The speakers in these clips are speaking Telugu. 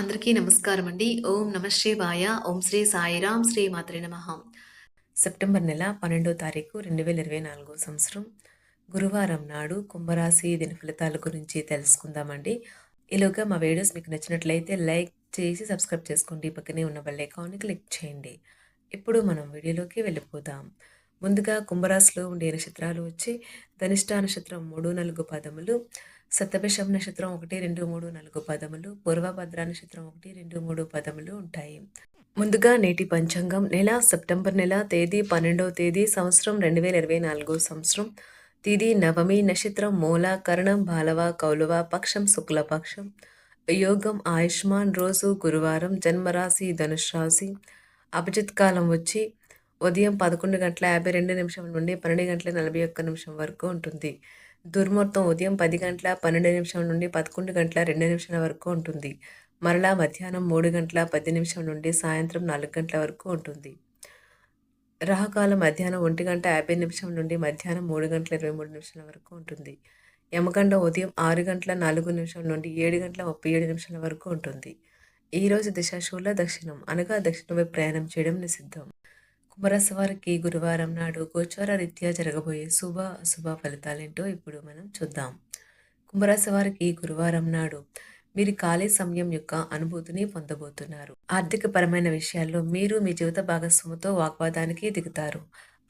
అందరికీ నమస్కారం అండి ఓం నమ శివాయ ఓం శ్రీ సాయిరాం శ్రీ మాత్రే నమ. సెప్టెంబర్ నెల పన్నెండో తారీఖు రెండు వేల ఇరవై నాలుగో సంవత్సరం. గురువారం నాడు కుంభరాశి దిన ఫలితాల గురించి తెలుసుకుందామండి. ఈలోగా మా వీడియోస్ మీకు నచ్చినట్లయితే లైక్ చేసి సబ్స్క్రైబ్ చేసుకోండి. పక్కనే ఉన్న బెల్ ఐకాన్ని క్లిక్ చేయండి. ఇప్పుడు మనం వీడియోలోకి వెళ్ళిపోదాం. ముందుగా కుంభరాశిలో ఉండే నక్షత్రాలు వచ్చి ధనిష్ట నక్షత్రం మూడు నాలుగు పదములు సప్తభిషం నక్షత్రం ఒకటి రెండు మూడు నాలుగు పదములు పూర్వభద్ర నక్షత్రం ఒకటి రెండు మూడు పదములు ఉంటాయి. ముందుగా నేటి పంచాంగం నెల సెప్టెంబర్ నెల తేదీ పన్నెండవ తేదీ సంవత్సరం రెండు వేల ఇరవై నాలుగో సంవత్సరం. తిది నవమి నక్షత్రం మూల కరణం బాలవ కౌలవ పక్షం శుక్లపక్షం యోగం ఆయుష్మాన్ రోజు గురువారం జన్మరాశి ధనుష్ రాశి అభిజిత్ కాలం వచ్చి ఉదయం పదకొండు గంటల యాభై రెండు నిమిషం నుండి పన్నెండు గంటల నలభై ఒక్క నిమిషం వరకు ఉంటుంది. దుర్ముహూర్తం ఉదయం పది గంటల పన్నెండు నిమిషం నుండి పదకొండు గంటల రెండు నిమిషాల వరకు ఉంటుంది. మరలా మధ్యాహ్నం మూడు గంటల పది నిమిషం నుండి సాయంత్రం నాలుగు గంటల వరకు ఉంటుంది. రాహుకాలం మధ్యాహ్నం ఒంటి గంట యాభై నిమిషం నుండి మధ్యాహ్నం మూడు గంటల ఇరవై మూడు నిమిషాల వరకు ఉంటుంది. యమగండ ఉదయం ఆరు గంటల నాలుగు నిమిషం నుండి ఏడు గంటల ముప్పై ఏడు నిమిషాల వరకు ఉంటుంది. ఈరోజు దిశాశూల దక్షిణం అనగా దక్షిణ ప్రయాణం చేయడం నిషిద్ధం. కుంభరాశి వారికి గురువారం నాడు గోచార రీత్యా జరగబోయే శుభ అశుభ ఫలితాలేంటో ఇప్పుడు మనం చూద్దాం. కుంభరాశి వారికి గురువారం నాడు మీరు ఖాళీ సమయం యొక్క అనుభూతిని పొందబోతున్నారు. ఆర్థిక పరమైన విషయాల్లో మీరు మీ జీవిత భాగస్వామితో వాగ్వాదానికి దిగుతారు.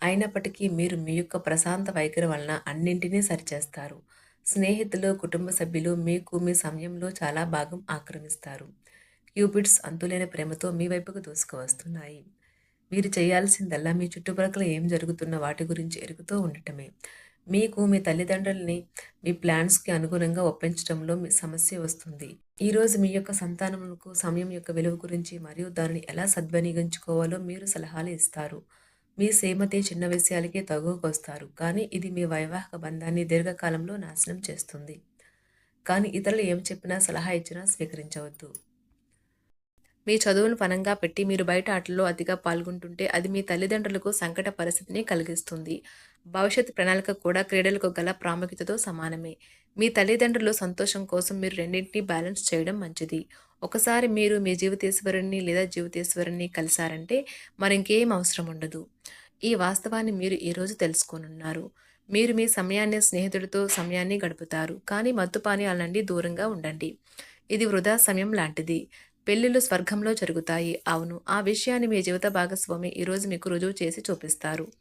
అయినప్పటికీ మీరు మీ యొక్క ప్రశాంత వైఖరి వలన అన్నింటినీ సరిచేస్తారు. స్నేహితులు కుటుంబ సభ్యులు మీకు మీ సమయంలో చాలా భాగం ఆక్రమిస్తారు. క్యూపిడ్స్ అంతులేని ప్రేమతో మీ వైపుకు దూసుకువస్తున్నాయి. మీరు చేయాల్సిందల్లా మీ చుట్టుపక్కల ఏం జరుగుతున్న వాటి గురించి ఎరుగుతూ ఉండటమే. మీకు మీ తల్లిదండ్రుల్ని మీ ప్లాన్స్కి అనుగుణంగా ఒప్పించడంలో మీ సమస్య వస్తుంది. ఈరోజు మీ యొక్క సంతానములకు సమయం యొక్క విలువ గురించి మరియు దానిని ఎలా సద్వినియోగించుకోవాలో మీరు సలహాలు ఇస్తారు. మీ సేమతే చిన్న విషయాలకే తగువకొస్తారు కానీ ఇది మీ వైవాహిక బంధాన్ని దీర్ఘకాలంలో నాశనం చేస్తుంది. కానీ ఇతరులు ఏం చెప్పినా సలహా ఇచ్చినా స్వీకరించవద్దు. మీ చదువును పనంగా పెట్టి మీరు బయట ఆటల్లో అతిగా పాల్గొంటుంటే అది మీ తల్లిదండ్రులకు సంకట పరిస్థితిని కలిగిస్తుంది. భవిష్యత్ ప్రణాళిక కూడా క్రీడలకు గల ప్రాముఖ్యతతో సమానమే. మీ తల్లిదండ్రులు సంతోషం కోసం మీరు రెండింటినీ బ్యాలెన్స్ చేయడం మంచిది. ఒకసారి మీరు మీ జీవితేశ్వరుణ్ణి లేదా జీవితేశ్వరుణ్ణి కలిశారంటే మరింకేం అవసరం ఉండదు. ఈ వాస్తవాన్ని మీరు ఈరోజు తెలుసుకోనున్నారు. మీరు మీ సమయాన్ని స్నేహితుడితో సమయాన్ని గడుపుతారు. కానీ మత్తుపానీయాల నుండి దూరంగా ఉండండి. ఇది వృధా సమయం లాంటిది. పెళ్ళిళ్ళు స్వర్గంలో జరుగుతాయి. అవును ఆ విషయాన్ని మీ జీవిత భాగస్వామి ఈరోజు మీకు రుజువు చేసి చూపిస్తారు.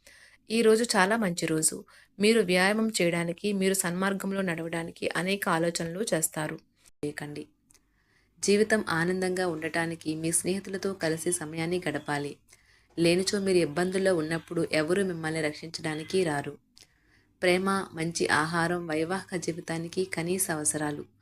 ఈరోజు చాలా మంచి రోజు. మీరు వ్యాయామం చేయడానికి మీరు సన్మార్గంలో నడవడానికి అనేక ఆలోచనలు చేస్తారు. చేయకండి. జీవితం ఆనందంగా ఉండటానికి మీ స్నేహితులతో కలిసి సమయాన్ని గడపాలి. లేనిచో మీరు ఇబ్బందుల్లో ఉన్నప్పుడు ఎవరు మిమ్మల్ని రక్షించడానికి రారు. ప్రేమ మంచి ఆహారం వైవాహిక జీవితానికి కనీస అవసరాలు.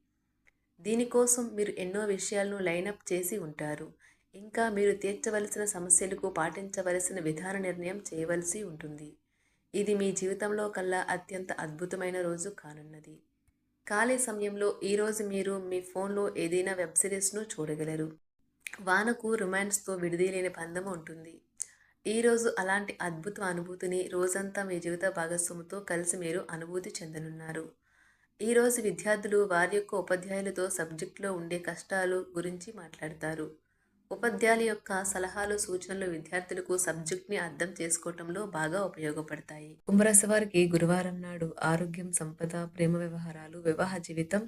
దీనికోసం మీరు ఎన్నో విషయాలను లైనప్ చేసి ఉంటారు. ఇంకా మీరు తీర్చవలసిన సమస్యలకు పాటించవలసిన విధాన నిర్ణయం చేయవలసి ఉంటుంది. ఇది మీ జీవితంలో కల్లా అత్యంత అద్భుతమైన రోజు కానున్నది. ఖాళీ సమయంలో ఈరోజు మీరు మీ ఫోన్లో ఏదైనా వెబ్ సిరీస్ను చూడగలరు. వానకు రొమాన్స్తో విడిదీలేని బంధం ఉంటుంది. ఈరోజు అలాంటి అద్భుత అనుభూతిని రోజంతా మీ జీవిత భాగస్వామితో కలిసి మీరు అనుభూతి చెందనున్నారు. ఈరోజు విద్యార్థులు వారి యొక్క ఉపాధ్యాయులతో సబ్జెక్టులో ఉండే కష్టాలు గురించి మాట్లాడతారు. ఉపాధ్యాయుల యొక్క సలహాలు సూచనలు విద్యార్థులకు సబ్జెక్ట్ని అర్థం చేసుకోవటంలో బాగా ఉపయోగపడతాయి. కుంభరాశి వారికి గురువారం నాడు ఆరోగ్యం సంపద ప్రేమ వ్యవహారాలు వివాహ జీవితం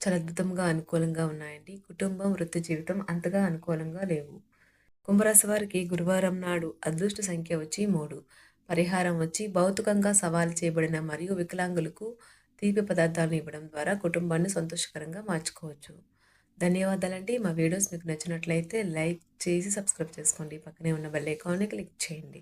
చాలా అద్భుతంగా అనుకూలంగా ఉన్నాయండి. కుటుంబం వృత్తి జీవితం అంతగా అనుకూలంగా లేవు. కుంభరాశి వారికి గురువారం నాడు అదృష్ట సంఖ్య వచ్చి మూడు. పరిహారం వచ్చి భౌతికంగా సవాలు చేయబడిన మరియు వికలాంగులకు తీపి పదార్థాలను ఇవ్వడం ద్వారా కుటుంబాన్ని సంతోషకరంగా మార్చుకోవచ్చు. ధన్యవాదాలండి. మా వీడియోస్ మీకు నచ్చినట్లయితే లైక్ చేసి సబ్స్క్రైబ్ చేసుకోండి. పక్కనే ఉన్న బెల్ ఐకాన్ని క్లిక్ చేయండి.